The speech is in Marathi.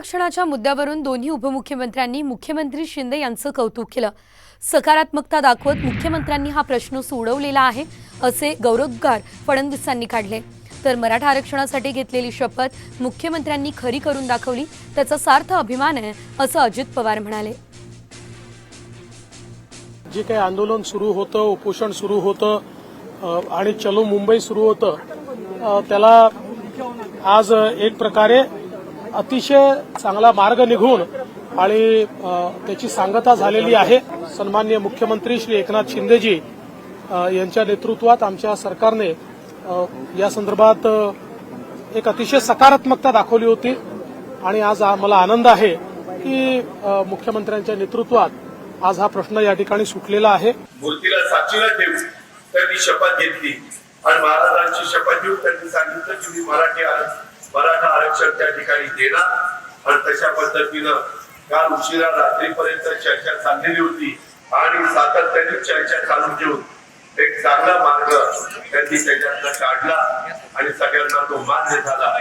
आरक्षणाच्या मुद्द्यावरून दोन्ही उपमुख्यमंत्र्यांनी मुख्यमंत्री शिंदे यांचं कौतुक केलं. सकारात्मकता दाखवत मुख्यमंत्र्यांनी हा प्रश्न सोडवलेला आहे असे गौरवोद्गार फडणवीसांनी काढले. तर मराठा आरक्षणासाठी घेतलेली शपथ मुख्यमंत्र्यांनी खरी करून दाखवली त्याचा सार्थ अभिमान आहे असं अजित पवार म्हणाले. जे काही आंदोलन सुरू होतं उपोषण सुरू होतं आणि चलो मुंबई सुरू होतं त्याला आज एक प्रकारे अतिशय चांगला मार्ग निघून आणि त्याची सांगता झालेली आहे. सन्मान्य मुख्यमंत्री श्री एकनाथ शिंदेजी यांच्या नेतृत्वात आमच्या सरकारने या संदर्भात एक अतिशय सकारात्मकता दाखवली होती. आणि आज मला आनंद आहे की मुख्यमंत्र्यांच्या नेतृत्वात आज हा प्रश्न या ठिकाणी सुटलेला आहे. मूर्तीला साक्षीला ठेवून त्यांनी शपथ घेतली. आणि महाराजांची शपथ घेऊन त्यांनी सांगितलं की मी मराठी आर- मराठा आरक्षण त्या ठिकाणी देणार. आणि तशा पद्धतीनं काल उशिरा रात्रीपर्यंत चर्चा चाललेली होती आणि सातत्याने चर्चा चालू ठेवून एक चांगला मार्ग त्यांनी त्याच्यातनं काढला आणि सगळ्यांना तो मान्य झाला.